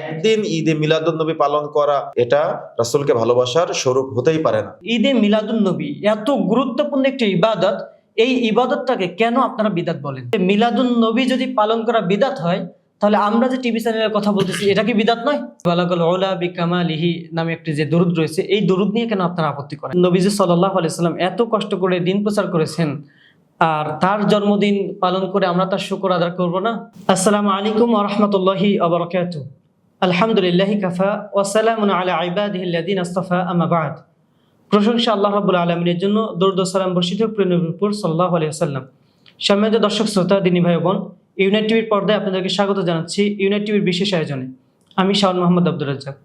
একদিন ঈদে মিলাদুন নবী পালন করা এটা রাসূলকে ভালোবাসার স্বরূপ হতেই পারে না। ঈদে মিলাদুন নবী এত গুরুত্বপূর্ণ একটি ইবাদত, এই ইবাদতটাকে কেন আপনারা বিদাত বলেন? মিলাদুন নবী যদি পালন করা বিদাত হয়, তাহলে আমরা যে টিভি চ্যানেলের কথা বলতেছি, এটা কি বিদাত নয়? বালাকাল ওলা বিকামা নামে একটি যে দরুদ রয়েছে, এই দরুদ নিয়ে কেন আপনারা আপত্তি করেন? নবীজি সাল্লাহ আলাইসাল্লাম এত কষ্ট করে দিন প্রচার করেছেন, আর তার জন্মদিন পালন করে আমরা তার শুকর আদায় করব না? আসসালামু আলাইকুম রহমতুল্লাহি আবরকাত আলহামদুলিল্লাহি কাফা ওয়াসালামুন আলা ইবাদিহিল্লাযিন আস্তাফা, আম্মা বাদ। প্রশংসা আল্লাহ রাব্বুল আলামিনের জন্য দরুদ সালাম বর্ষিত প্রেমপুর সাল্লাল্লাহু আলাইহি ওয়াসাল্লাম। সম্মানিত দর্শক, শ্রোতা, দিনী ভাই বোন, ইউনাইট টিভির পর্দায় আপনাদেরকে স্বাগত জানাচ্ছি ইউনাইট টিভির বিশেষ আয়োজনে। আমি শাওন মোহাম্মদ আব্দুর রাজ্জাক।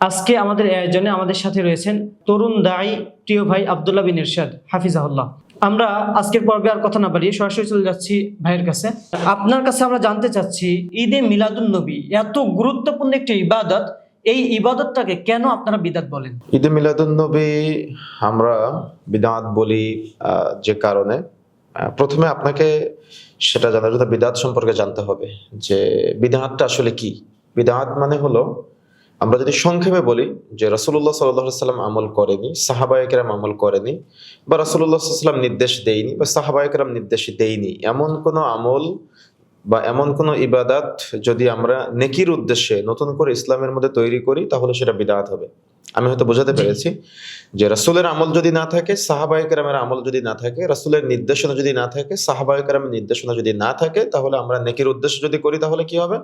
আজকে আমাদের আয়োজনে আমাদের সাথে রয়েছেন তরুণ দায়ী প্রিয় ভাই আবদুল্লাহ বিন ইরশাদ, হাফিজাহুল্লাহ। আমরা আজকের পর্বে আর কথা না বাড়িয়ে সরাসরি চলে যাচ্ছি ভাইয়ের কাছে। আপনার কাছে আমরা জানতে চাচ্ছি, ঈদে মিলাদুন নবী এত গুরুত্বপূর্ণ একটি ইবাদত, এই ইবাদতটাকে কেন আপনারা বিদাত বলেন? ঈদে মিলাদুন নবী আমরা বিদাত বলি যে কারণে। প্রথমে আপনাকে সেটা জানার জন্য বিদাত সম্পর্কে জানতে হবে, যে বিদাতটা আসলে কি? বিদাত মানে হলো আমরা যদি সংক্ষেপে বলি যে রসুল্লাহ সাল্লাম আমল করেনি সাহাবায়কেরাম আমল করেনি, বা রসুল্লাহাম সাল্লাম নির্দেশ দেয়নি, বা সাহাবায়কেরাম নির্দেশ দেয়নি, এমন কোনো আমল বা এমন কোনো ইবাদাত যদি আমরা নেকির উদ্দেশ্যে নতুন করে ইসলামের মধ্যে তৈরি করি, তাহলে সেটা বিদাত হবে। আমি হয়তো বোঝাতে পেরেছি যে রাসূলের আমল যদি না থাকে সাহাবায়কেরামের আমল যদি না থাকে রাসূলের নির্দেশনা যদি না থাকে সাহাবায়কেরামের নির্দেশনা যদি না থাকে তাহলে আমরা নেকির উদ্দেশ্যে যদি করি তাহলে কি হবে?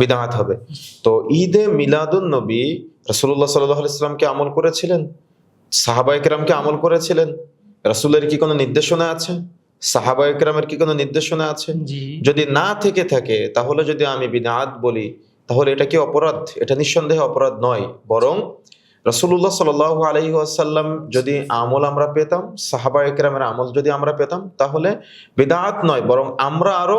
বিদাত হবে। তো ঈদে মিলাদুন নবী রাসূলুল্লাহ সাল্লাল্লাহু আলাইহি সাল্লামকে আমল করেছিলেন? সাহাবায়কেরামকে আমল করেছিলেন? রাসূলের কি কোনো নির্দেশনা আছে? সাহাবায়কেরামের কি কোনো নির্দেশনা আছে? যদি না থেকে থাকে তাহলে যদি আমি বিদাত বলি তাহলে এটা কি অপরাধ? এটা নিঃসন্দেহে অপরাধ নয় বরং রসুল্লাহ সাল আলহি আসাল্লাম যদি আমল আমরা পেতাম সাহাবা একরামের আমল যদি আমরা পেতাম, তাহলে বিদাত নয়, বরং আমরা আরও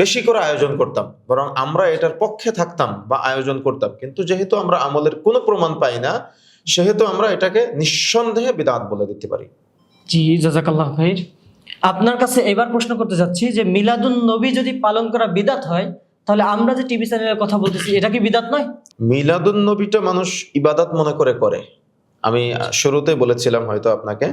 বেশি করে আয়োজন করতাম, বরং আমরা এটার পক্ষে থাকতাম বা আয়োজন করতাম। কিন্তু যেহেতু আমরা আমলের কোনো প্রমাণ পাই না, সেহেতু আমরা এটাকে নিঃসন্দেহে বিদাত বলে দিতে পারি। জি জাজাকাল্লাহ ভাই আপনার কাছে এবার প্রশ্ন করতে যাচ্ছি যে, মিলাদুন নবী যদি পালন করা বিদাত হয়, তাহলে আমরা যে টিভি চ্যানেলের কথা বলতেছি, এটা কি বিদাত নয়? মিলাদুন নবীটা মানুষ ইবাদাত মনে করে করে। আমি শুরুতে বলেছিলাম হয়তো আপনাকে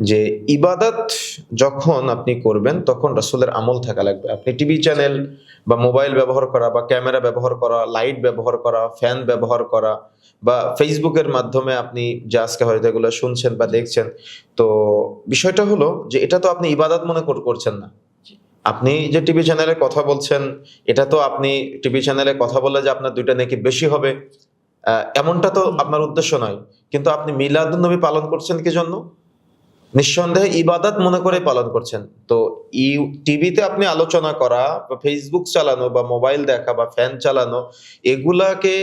যে ইবাদাত যখন আপনি করবেন, তখন রাসূলের আমল থাকা লাগবে। আপনি টিভি চ্যানেল বা মোবাইল ব্যবহার করা বা ক্যামেরা ব্যবহার করা, লাইট ব্যবহার করা, ফ্যান ব্যবহার করা বা ফেসবুকের মাধ্যমে আপনি যে আজকে হয়তো এগুলো শুনছেন বা দেখছেন, তো বিষয়টা হলো যে এটা তো আপনি ইবাদাত মনে কর- করছেন না। আপনি যে টিভি চ্যানেলে কথা বলছেন এটা তো আপনি টিভি চ্যানেলে কথা বললে যে আপনার দুইটা নাকি বেশি হবে। এমনটা তো আপনার উদ্দেশ্য নয়। কিন্তু আপনি মিলাদুন নবী পালন করছেন কি জন্য? নিঃসন্দেহে ইবাদত মনে করে পালন করছেন। তো ইউ টিভিতে আপনি আলোচনা করা বা ফেসবুক চালানো বা মোবাইল দেখা বা ফ্যান চালানো এগুলাকে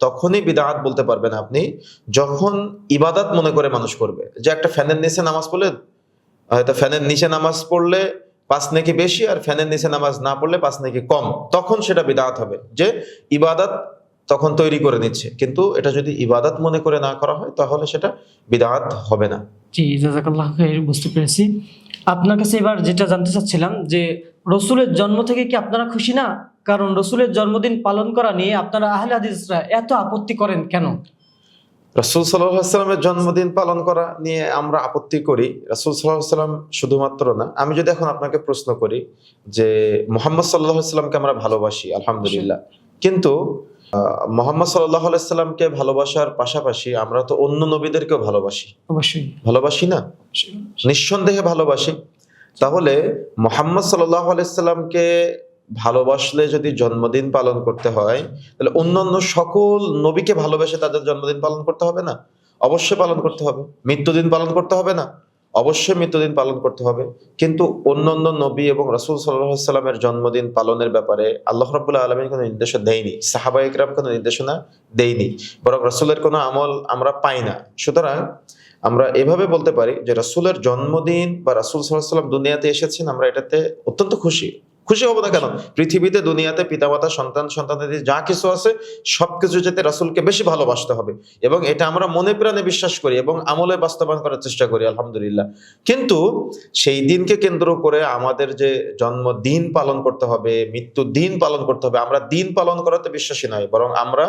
তখনই বিদাত বলতে পারবেন আপনি যখন ইবাদত মনে করে মানুষ করবে। যে একটা ফ্যানের নিচে নামাজ পড়লে হয়তো ফ্যানের নিচে নামাজ পড়লে পাঁচ নাকি বেশি আর ফ্যানের নিচে নামাজ না পড়লে পাঁচ নাকি কম। তখন সেটা বিদাত হবে। যে ইবাদত তখন তৈরি করে নিচ্ছে। কিন্তু এটা যদি ইবাদত মনে করে না করা হয়, তাহলে সেটা বিদাত হবে না। জি জাজাকাল্লাহ বুঝতে পেরেছি। আপনার কাছে এবার যেটা জানতে চাচ্ছিলাম, যে রসুলের জন্ম থেকে কি আপনারা খুশি না? কারণ রসুলের জন্মদিন পালন করা নিয়ে আপনারা আহলে হাদিসরা এত আপত্তি করেন কেন? রাসুল সাল্লাহামের জন্মদিন পালন করা নিয়ে আমরা আপত্তি করি। রাসুল সাল্লাহাম শুধুমাত্র না আমি যদি এখন আপনাকে প্রশ্ন করি যে মোহাম্মদ সাল্লাহ সাল্লামকে আমরা ভালোবাসি আলহামদুলিল্লাহ। কিন্তু মোহাম্মদ সাল্লাহ আলাইসাল্লামকে ভালোবাসার পাশাপাশি আমরা তো অন্য নবীদেরকেও ভালোবাসি। অবশ্যই। ভালোবাসি না? নিঃসন্দেহে ভালোবাসি। তাহলে মোহাম্মদ সাল্লাহ আলাইসাল্লামকে ভালোবাসলে যদি জন্মদিন পালন করতে হয়, তাহলে অন্যান্য সকল নবীকে ভালোবেসে তাদের জন্মদিন পালন করতে হবে না? অবশ্যই পালন করতে হবে। মৃত্যুদিন পালন করতে হবে না? অবশ্যই মৃত্যুদিন পালন করতে হবে। কিন্তু অন্যান্য নবী এবং রসুল সাল্লাহ সাল্লামের জন্মদিন পালনের ব্যাপারে আল্লাহ রবুল্লাহ আলমী কোনো নির্দেশনা দেয়নি। সাহাবা ইকরাম কোনো নির্দেশনা দেয়নি। বরং রসুলের কোনো আমল আমরা পাই না। সুতরাং আমরা এভাবে বলতে পারি যে রাসূলের জন্মদিন বা রাসূল আলাইহি সাল্লাম দুনিয়াতে এসেছেন, আমরা এটাতে অত্যন্ত খুশি। খুশি হব না কেন? পৃথিবীতে, দুনিয়াতে পিতামাতা, সন্তান, সন্তানাদি যা কিছু আছে, সবকিছু যাতে রাসূলকে বেশি ভালোবাসতে হবে। এবং এটা আমরা মনে প্রাণে বিশ্বাস করি এবং আমলে বাস্তবায়ন করার চেষ্টা করি, আলহামদুলিল্লাহ। কিন্তু সেই দিনকে কেন্দ্র করে আমাদের যে জন্মদিন পালন করতে হবে মৃত্যু দিন পালন করতে হবে, আমরা দিন পালন করাতে বিশ্বাসী নয় বরং আমরা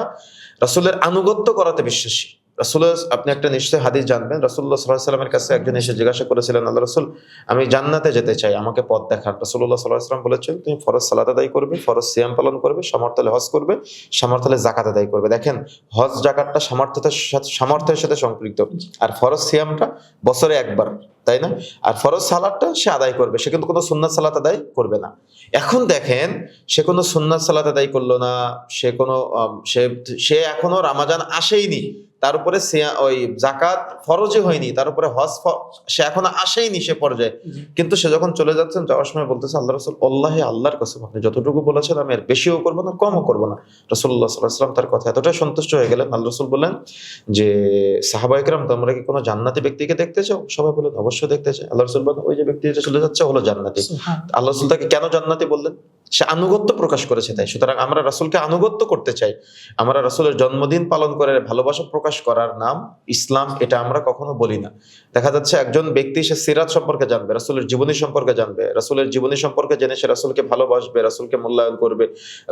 রাসূলের আনুগত্য করাতে বিশ্বাসী। রাসূলের আপনি একটা নিশ্চয় হাদিস জানবেন। রাসূলুল্লাহ সাল্লাল্লাহু আলাইহি সাল্লামের কাছে একজন এসে জিজ্ঞাসা করেছিলেন, আল্লাহ রাসূল, আমি জান্নাতে যেতে চাই, আমাকে পথ দেখান। রাসূলুল্লাহ সাল্লাল্লাহু আলাইহি সাল্লাম বলেছেন, তুমি ফরজ সালাত আদায় করবে, ফরজ সিয়াম পালন করবে সামর্থ্যলে হজ করবে সামর্থ্যলে জাকাত আদায় করবে। দেখেন, হজ জাকাতটা সামর্থ্যতার সাথে, সামর্থ্যের সাথে সম্পৃক্ত। আর ফরজ সিয়ামটা বছরে একবার, তাই না? আর ফরজ সালাদটা সে আদায় করবে, সে কিন্তু কোনো সুন্নাত সালাত আদায় করবে না। এখন দেখেন, সে কোনো সুন্নাত সালাত আদায় করল না, সে কোনো সে সে এখনও রামাজান আসেইনি। তার উপরে ওই জাকাত ফরজই হয়নি তার উপরে হজ সে এখনও আসেইনি সে পর্যায়ে। কিন্তু সে যখন চলে যাচ্ছেন যাওয়ার সময় বলতেছে আল্লাহ রসুল আল্লাহ আল্লাহর কসম আপনি যতটুকু বলেছেন আমি এর বেশিও করব না কমও করব না। রসুল্লাহ সাল্লাহাম তার কথা এতটাই সন্তুষ্ট হয়ে গেলেন আল্লাহ রসুল বললেন যে সাহাবাইকরাম তোমরা কি কোনো জান্নাতি ব্যক্তিকে দেখতে চাও? সবাই বলেন অবশ্যই দেখতে চাই। আল্লাহ রসুল বলেন ওই যে ব্যক্তি চলে যাচ্ছে হলো জান্নাতি। আল্লাহ রসুল তাকে কেন জান্নাতি বললেন? সে আনুগত্য প্রকাশ করেছে তাই। সুতরাং আমরা রাসুলকে আনুগত্য করতে চাই। আমরা রাসূলের জন্মদিন পালন করে ভালোবাসা প্রকাশ করার নাম ইসলাম, এটা আমরা কখনো বলি না। দেখা যাচ্ছে একজন ব্যক্তি সে সিরাত সম্পর্কে জানবে, রাসুলের জীবনী সম্পর্কে জানবে, রাসূলের জীবনী সম্পর্কে জেনে সে রাসূলকে ভালোবাসবে, রাসূলকে মূল্যায়ন করবে,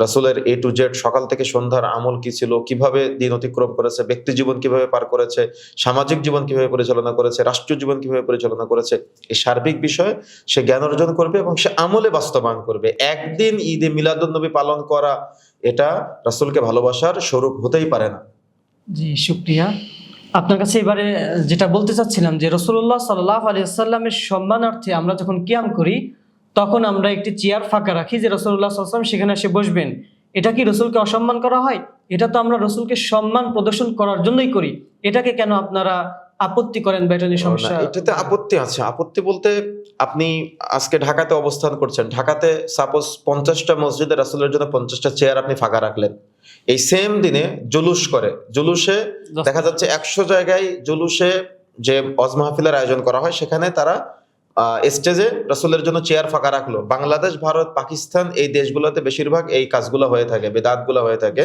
রাসূলের এ টু জেড সকাল থেকে সন্ধ্যার আমল কি ছিল, কীভাবে দিন অতিক্রম করেছে, ব্যক্তি জীবন কীভাবে পার করেছে, সামাজিক জীবন কীভাবে পরিচালনা করেছে, রাষ্ট্রীয় জীবন কীভাবে পরিচালনা করেছে, এই সার্বিক বিষয়ে সে জ্ঞান অর্জন করবে এবং সে আমলে বাস্তবায়ন করবে। একদিন ঈদে মিলাদুন্নবী পালন করা, এটা রাসূলকে ভালোবাসার স্বরূপ হতেই পারে না। জি, শুক্রিয়া। আপনার কাছে এবারে যেটা বলতে চাচ্ছিলাম যে রসুল্লাহ সাল্লাহ আলী সাল্লামের সম্মানার্থে আমরা যখন কিয়াম করি, তখন আমরা একটি চেয়ার ফাঁকা রাখি যে রসুল্লাহ সাল্লাম সেখানে এসে বসবেন। এটা কি রসুলকে অসম্মান করা হয়? এটা তো আমরা রসুলকে সম্মান প্রদর্শন করার জন্যই করি। এটাকে কেন আপনারা আপত্তি করেন বা এটা নিয়ে সমস্যা এটাতে আপত্তি আছে। আপত্তি বলতে আপনি আজকে ঢাকাতে অবস্থান করছেন। ঢাকাতে সাপোজ পঞ্চাশটা মসজিদে রাসূলের জন্য পঞ্চাশটা চেয়ার আপনি ফাঁকা রাখলেন। এই সেম দিনে জুলুস করে। জুলুসে দেখা যাচ্ছে একশো জায়গায় জুলুসে যে অজ মাহফিলের আয়োজন করা হয় সেখানে তারা স্টেজে রাসূলের জন্য চেয়ার ফাঁকা রাখল। বাংলাদেশ ভারত পাকিস্তান এই দেশগুলোতে বেশিরভাগ এই কাজগুলো হয়ে থাকে বেদাতগুলো হয়ে থাকে।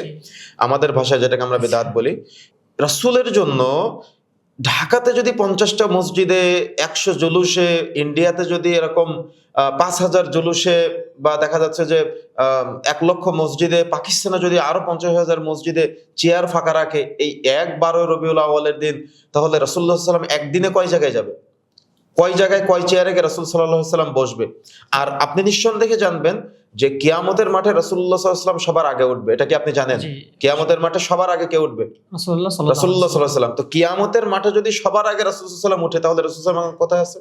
আমাদের ভাষায় যেটাকে আমরা বেদাত বলি। রাসূলের জন্য ঢাকাতে যদি পঞ্চাশটা মসজিদে একশো জুলুসে, ইন্ডিয়াতে যদি এরকম পাঁচ হাজার জুলুসে বা দেখা যাচ্ছে যে এক লক্ষ মসজিদে, পাকিস্তানে যদি আরও পঞ্চাশ হাজার মসজিদে চেয়ার ফাঁকা রাখে, এই এক বারো রবিউল আওয়ালের দিন, তাহলে রসুল্লাহ সাল্লাম একদিনে কয় জায়গায় যাবে? কয় জায়গায় কয় চেয়ারে গিয়ে রসুল সাল্লাহ সাল্লাম বসবে? আর আপনি নিঃসন্দেহে জানবেন যে কিয়ামতের মাঠে রসুল্লাহ সাল্লাম সবার আগে উঠবে। এটা কি আপনি জানেন? কিয়ামতের মাঠে সবার আগে কে উঠবে? রসুল্লাহ সাল্লাম তো কিয়ামতের মাঠে যদি সবার আগে রাসূল সাল্লাম উঠে তাহলে রাসূল সাল্লাম কোথায় আছে?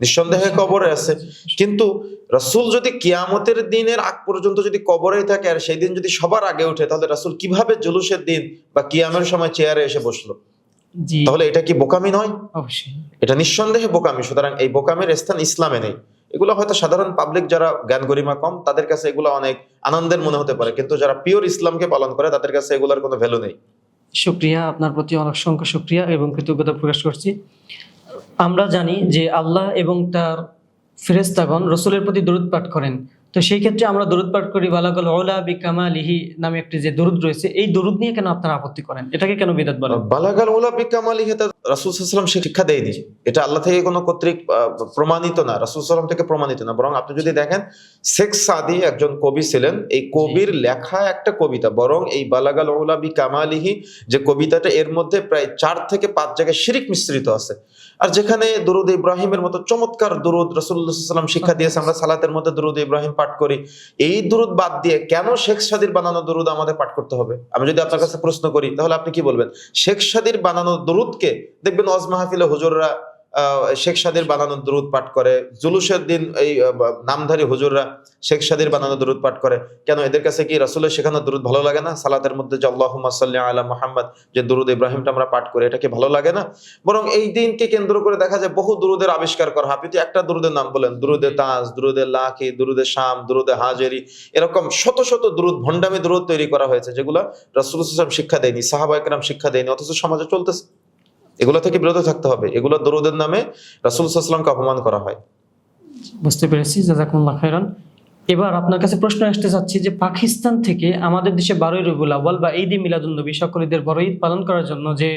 নিঃসন্দেহে। কবরে আছে। কিন্তু রাসূল যদি কিয়ামতের দিনের আগ পর্যন্ত যদি কবরেই থাকে আর সেই দিন যদি সবার আগে উঠে তাহলে রাসূল কীভাবে জুলুসের দিন বা কিয়ামের সময় চেয়ারে এসে বসল? তাহলে এটা কি বোকামি নয়? অবশ্যই। এটা নিঃসন্দেহে বোকামি। সুতরাং এই বোকামির স্থান ইসলামে নেই। এগুলো হয়তো সাধারণ পাবলিক যারা জ্ঞান গরিমা কম তাদের কাছে এগুলো অনেক আনন্দের মনে হতে পারে। কিন্তু যারা পিওর ইসলামকে পালন করে তাদের কাছে এগুলোর কোনো ভ্যালু নেই। শুক্রিয়া আপনার প্রতি অনেক অসংখ্য শুক্রিয়া এবং কৃতজ্ঞতা প্রকাশ করছি। আমরা জানি যে আল্লাহ এবং তার ফেরেস্তাগণ রসুলের প্রতি দরুদ পাঠ করেন। তো সেই ক্ষেত্রে আমরা দরুদ পাঠ করি, বালাগল ওলা বি কামালিহি নামে একটি যে দরুদ রয়েছে, এই দরুদ নিয়ে কেন আপনারা আপত্তি করেন? এটাকে কেন বিদাত বলেন? বালাগাল ওলা বিকামালি হেতা রাসূল সাল্লাল্লাহু আলাইহি শিক্ষা দেয়নি। এটা আল্লাহ থেকে কোনো কর্তৃক প্রমাণিত না। রাসূল সাল্লাম থেকে প্রমাণিত না। বরং আপনি যদি দেখেন শেখ সাদি একজন কবি ছিলেন। এই কবির লেখা একটা কবিতা। বরং এই বালাগাল ওলা বিকামালিহি যে কবিতাটা এর মধ্যে প্রায় চার থেকে পাঁচ জায়গায় শিরিক মিশ্রিত আছে। আর যেখানে দুরুদ ইব্রাহিমের মতো চমৎকার দুরুদ সাল্লাম শিক্ষা দিয়েছে আমরা সালাতের মধ্যে দুরুদ ইব্রাহিম পাঠ করি। এই দুরুদ বাদ দিয়ে কেন শেখ সাদির বানানো দুরুদ আমাদের পাঠ করতে হবে? আমি যদি আপনার কাছে প্রশ্ন করি তাহলে আপনি কি বলবেন? শেখ সাদির বানানো দুরুদকে দেখবেন ওয়াজ মাহফিলে হুজুররা শেখ সাদির বানানো দুরুদ পাঠ করে। জুলুসের দিন এই নামধারী হুজুররা শেখ সাদির বানানো দুরুদ পাঠ করে। কেন এদের কাছে কি রাসূলের শেখানো দুরুদ ভালো লাগে না? সালাতের মধ্যে যে আল্লাহুম্মা সাল্লি আলা মুহাম্মদ, যে দুরুদ ইব্রাহিমটা আমরা পাঠ করি, এটা কি ভালো লাগে না? বরং এই দিনকে কেন্দ্র করে দেখা যায় বহু দুরুদের আবিষ্কার করা হয়। আপনি একটা দুরুদের নাম বলেন, দুরুদে তাজ, দুরুদে লাখি, দুরুদে শাম, দুরুদে হাজেরি, এরকম শত শত দুরুদ, ভণ্ডামি দুরুদ তৈরি করা হয়েছে, যেগুলো রাসূল শিক্ষা দেয়নি সাহাবা একরাম শিক্ষা দেয়নি, অথচ সমাজে চলতেছে। এগুলো থেকে বিরত থাকতে হবে। এগুলো দরুদের নামে রাসূল সাল্লাল্লাহু অপমান করা হয়। বুঝতে পেরেছি, জাজাকুমুল্লাহ খাইরান এবার আপনার কাছে প্রশ্ন আসতে চাচ্ছি যে, পাকিস্তান থেকে আমাদের দেশে বারোই রবিউল আউ্বাল বা ঈদ মিলাদুল নবী সকল ঈদের বড় ঈদ পালন করার জন্য যে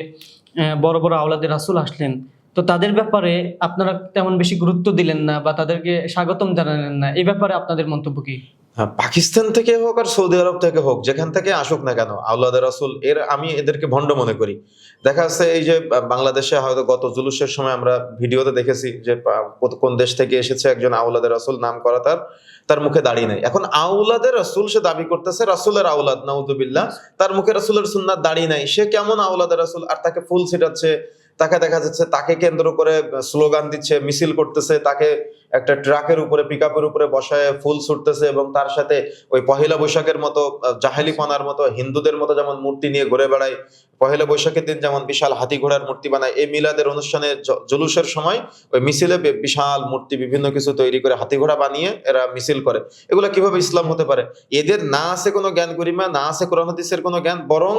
বড় বড় আওলাদের রাসুল আসলেন, তো তাদের ব্যাপারে আপনারা তেমন বেশি গুরুত্ব দিলেন না বা তাদেরকে স্বাগতম জানালেন না, এই ব্যাপারে আপনাদের মন্তব্য কি? পাকিস্তান থেকে হোক আর সৌদি আরব থেকে হোক, যেখান থেকে আসুক না কেন আল্লাহ রাসুল, এর আমি এদেরকে ভণ্ড মনে করি। দেখা যাচ্ছে এই যে বাংলাদেশে হয়তো গত জুলুসের সময় আমরা ভিডিওতে দেখেছি যে কোন- দেশ থেকে এসেছে একজন আউলাদের রাসুল, নাম করা তার তার মুখে দাড়ি নেই। এখন আউলাদের রাসুল সে দাবি করতেছে, রাসুলের আউলাদ নাউদুবিল্লাহ তার মুখে রাসুলের সুন্নার দাড়ি নাই। সে কেমন আউলাদের রাসুল, আর তাকে ফুল ছিটাচ্ছে তাকে দেখা যাচ্ছে, তাকে কেন্দ্র করে স্লোগান দিচ্ছে, মিছিল করতেছে, তাকে একটা ট্রাকের উপরে পিক আপের উপরে বসায়, ফুল ছুটতেছে এবং তার সাথে ওই পহিলা বৈশাখের মতো জাহেলি জাহেলিপনার মতো, হিন্দুদের মতো যেমন মূর্তি নিয়ে ঘুরে বেড়ায় পহেলা বৈশাখের দিন যেমন বিশাল হাতি ঘোড়ার মূর্তি বানায়, এই মিলাদের অনুষ্ঠানে জুলুসের সময় ওই মিছিলে বিশাল মূর্তি, বিভিন্ন কিছু তৈরি করে হাতি ঘোড়া বানিয়ে এরা মিছিল করে। এগুলো কীভাবে ইসলাম হতে পারে? এদের না আছে কোনো জ্ঞান গরিমা, না আছে কোরআন হাদিসের কোনো জ্ঞান, বরং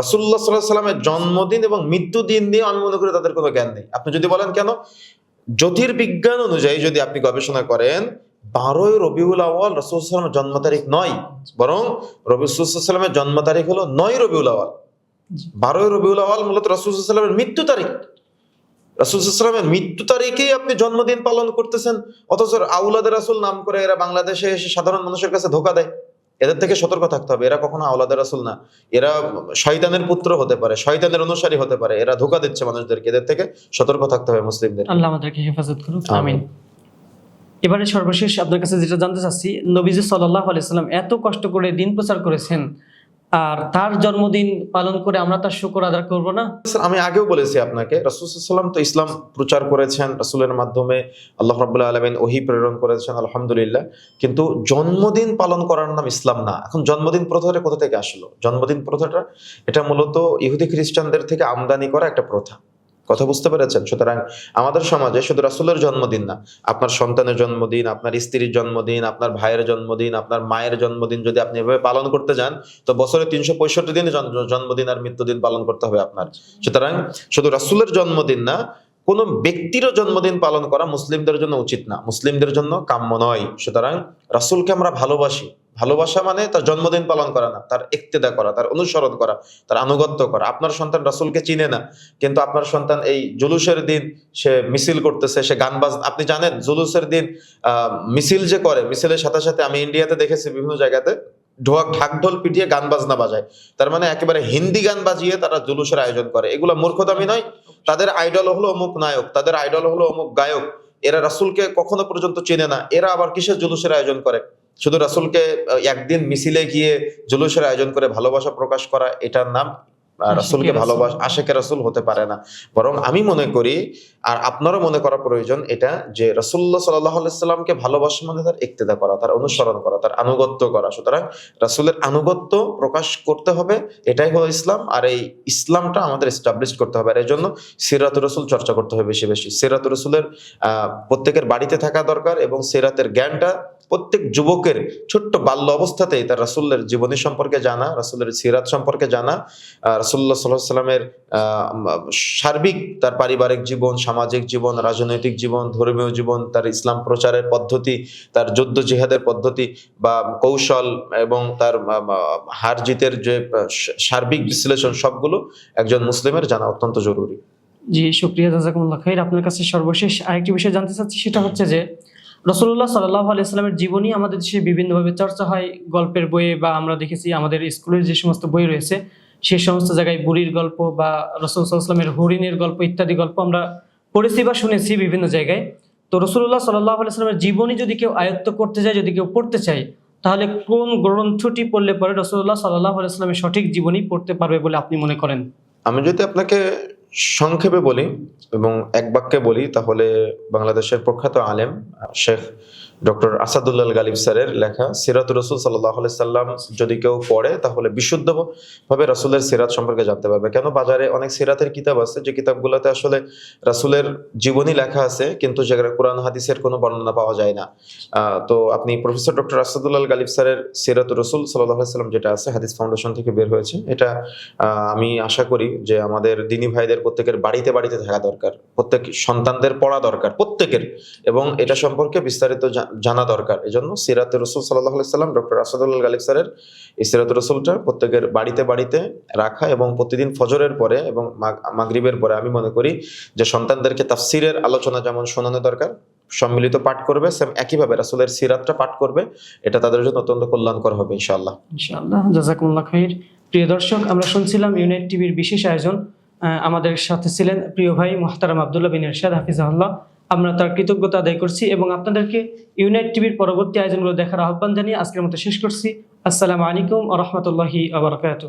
রাসুল্লাহ সাল্লাহ সাল্লামের জন্মদিন এবং মৃত্যু দিন নিয়ে আমি মনে করি তাদের কোনো জ্ঞান নেই। আপনি যদি বলেন কেন? জ্যোতির্বিজ্ঞান অনুযায়ী যদি আপনি গবেষণা করেন, বারোই রবিউল আওয়াল রসুলামের জন্ম তারিখ নয়, বরং রবিউসাল্লামের জন্ম তারিখ হলো নয় রবিউল আওয়াল। বারোই রবিউল আওয়াল মূলত রসুলামের মৃত্যু তারিখ। রসুলামের মৃত্যু তারিখেই আপনি জন্মদিন পালন করতেছেন অথচ আউলাদের রাসুল নাম করে এরা বাংলাদেশে এসে সাধারণ মানুষের কাছে ধোকা দেয়। এদের থেকে সতর্ক থাকতে হবে এরা কখনো আউলাদের রাসুল না। এরা শয়তানের পুত্র হতে পারে শয়তানের অনুসারী হতে পারে এরা ধোকা দিচ্ছে মানুষদেরকে। এদের থেকে সতর্ক থাকতে হবে মুসলিমদের। আল্লাহ আমাদেরকে হেফাজত করুন আমিন। আমিন। এবারে সর্বশেষ আপনার কাছে যেটা জানতে চাচ্ছি নবীজি সাল্লাহ আলাইসাল্লাম এত কষ্ট করে দিন প্রচার করেছেন আর তার জন্মদিন পালন করে আমরা তার শুকর আদার করব না? আমি আগেও বলেছি আপনাকে রসুলাম তো ইসলাম প্রচার করেছেন, রাসুলের মাধ্যমে আল্লাহ রবাহ আলমিন ওহি প্রেরণ করেছেন, আলহামদুলিল্লাহ। কিন্তু জন্মদিন পালন করার নাম ইসলাম না। এখন জন্মদিন প্রথাটা কোথা থেকে আসলো? জন্মদিন প্রথাটা, এটা মূলত ইহুদি খ্রিস্টানদের থেকে আমদানি করা একটা প্রথা। কথা বুঝতে পেরেছেন? সুতরাং আমাদের সমাজে শুধু রাসুলের জন্মদিন না, আপনার সন্তানের জন্মদিন, আপনার স্ত্রীর জন্মদিন, আপনার ভাইয়ের জন্মদিন, আপনার মায়ের জন্মদিন যদি আপনি এভাবে পালন করতে যান, তো বছরে তিনশো পঁয়ষট্টি দিন জন্মদিন আর মৃত্যুদিন পালন করতে হবে আপনার। সুতরাং শুধু রাসুলের জন্মদিন না, কোনো ব্যক্তিরও জন্মদিন পালন করা মুসলিমদের জন্য উচিত না। মুসলিমদের জন্য কাম্য নয়। সুতরাং রাসুলকে আমরা ভালোবাসি। ভালোবাসা মানে তার জন্মদিন পালন করা না, তার ইক্তেদা করা, তার অনুসরণ করা, তার আনুগত্য করা। আপনার সন্তান রাসুলকে চিনে না, কিন্তু আপনার সন্তান এই জুলুসের দিন সে মিছিল করতেছে, সে গান বাজ, আপনি জানেন জুলুসের দিন মিছিল যে করে, মিছিলের সাথে সাথে আমি ইন্ডিয়াতে দেখেছি বিভিন্ন জায়গাতে ঢোক ঢাক ঢোল পিটিয়ে গান বাজনা বাজায়। তার মানে একেবারে হিন্দি গান বাজিয়ে তারা জুলুসের আয়োজন করে। এগুলো মূর্খতামি নয়, তাদের আইডল হলো অমুক নায়ক, তাদের আইডল হলো অমুক গায়ক। এরা রাসুলকে কখনো পর্যন্ত চেনে না, এরা আবার কিসের জুলুসের আয়োজন করে? শুধু রাসুলকে একদিন মিছিলে গিয়ে জুলুসের আয়োজন করে ভালোবাসা প্রকাশ করা এটার নাম রাসুলকে রাসূল। ভালোবাস আশেকে রাসুল হতে পারে না। বরং আমি মনে করি আর আপনারও মনে করা প্রয়োজন এটা যে রসুল্লাহ সাল্লাহামকে ভালোবাসা মানে তার ইক্তেদা করা তার অনুসরণ করা তার আনুগত্য করা। সুতরাং রাসুলের আনুগত্য প্রকাশ করতে হবে এটাই হলো ইসলাম আর এই ইসলামটা আমাদের এস্টাবলিশ করতে হবে। আর এই জন্য সিরাতুর রসুল চর্চা করতে হবে বেশি বেশি। সিরাতুর রসুলের আহ, প্রত্যেকের বাড়িতে থাকা দরকার এবং সিরাতের জ্ঞানটা প্রত্যেক যুবকের ছোট্ট বাল্য অবস্থাতেই তার রাসুলের জীবনী সম্পর্কে জানা রাসুলের সিরাত সম্পর্কে জানা আহ, রাসূলুল্লাহ সাল্লাহ সাল্লামের সার্বিক তার পারিবারিক জীবন সামাজিক জীবন রাজনৈতিক জীবন ধর্মীয় জীবন তার ইসলাম প্রচারের পদ্ধতি তার যুদ্ধ জিহাদের পদ্ধতি বা কৌশল এবং তার হার জিতের যে সার্বিক বিশ্লেষণ সবগুলো একজন মুসলিমের জানা অত্যন্ত জরুরি। জি শুক্রিয়া জাজাকুমুল্লাহ খাইর। আপনার কাছে সর্বশেষ আরেকটি বিষয় জানতে চাচ্ছি সেটা হচ্ছে যে রসুল্লাহ সাল্লাহ আলাইস্লামের জীবনী আমাদের দেশে বিভিন্নভাবে চর্চা হয়। গল্পের বইয়ে বা আমরা দেখেছি আমাদের স্কুলের যে সমস্ত বই রয়েছে সেই সমস্ত জায়গায় বুড়ির গল্প বা রসুল সাল্লামের হরিণের গল্প ইত্যাদি গল্প আমরা পড়েছি বা শুনেছি বিভিন্ন জায়গায়। তো রসুল্লাহ সাল্লাহ আলাইস্লামের জীবনী যদি কেউ আয়ত্ত করতে চায়, যদি কেউ পড়তে চায়, তাহলে কোন গ্রন্থটি পড়লে পরে রসুল্লাহ সাল্লাহ আলাইস্লামের সঠিক জীবনী পড়তে পারবে বলে আপনি মনে করেন? আমি যদি আপনাকে সংক্ষেপে বলি এবং এক বাক্যে বলি, তাহলে বাংলাদেশের প্রখ্যাত আলেম, শেখ ডক্টর আসাদুল্লাহ গালিব স্যারের লেখা সিরাত রসুল সাল্লাহ সাল্লাম যদি কেউ পড়ে, তাহলে বিশুদ্ধ ভাবে রাসুলের সিরাত সম্পর্কে জানতে পারবে। কেন? বাজারে অনেক সিরাতের কিতাব আছে, যে কিতাবগুলোতে আসলে রাসুলের জীবনী লেখা আছে, কিন্তু যেখানে কোরআন, হাদিসের কোনো বর্ণনা পাওয়া যায় না। তো আপনি প্রফেসর ডক্টর আসাদুল্লাহ গালিব স্যারের সিরাত রসুল সাল্লাহ সাল্লাম যেটা আছে, হাদিস ফাউন্ডেশন থেকে বের হয়েছে। এটা আমি আশা করি যে আমাদের দিনী ভাইদের প্রত্যেকের বাড়িতে বাড়িতে থাকা দরকার। প্রত্যেক সন্তানদের পড়া দরকার, প্রত্যেকের। এবং এটা সম্পর্কে বিস্তারিত জানা দরকার। এই জন্য সিরাতে রসুল সাল্লাহ সাল্লাম, ডক্টর আসাদুল্লাহ গালিব স্যারের এই সিরাত রসুলটা প্রত্যেকের বাড়িতে বাড়িতে রাখা এবং প্রতিদিন ফজরের পরে এবং মাগ- মাগরিবের পরে আমি মনে করি যে সন্তানদেরকে তাফসিরের আলোচনা যেমন শোনানো দরকার, সম্মিলিত পাঠ করবে, সেম একইভাবে রাসুলের সিরাতটা পাঠ করবে, এটা তাদের জন্য অত্যন্ত কল্যাণকর হবে ইনশাআল্লাহ। ইনশাআল্লাহ জাজাকুল্লাহ প্রিয় দর্শক, আমরা শুনছিলাম ইউনাইট টিভির বিশেষ আয়োজন আমাদের সাথে ছিলেন প্রিয় ভাই মোহতারাম আবদুল্লাহ বিন ইরশাদ হাফিজাহুল্লাহ। আমরা তার কৃতজ্ঞতা আদায় করছি এবং আপনাদেরকে ইউনাইট টিভির পরবর্তী আয়োজনগুলো দেখার আহ্বান জানিয়ে আজকের মতো শেষ করছি। আসসালামু আলাইকুম আ রহমতুল্লাহি আবরকাত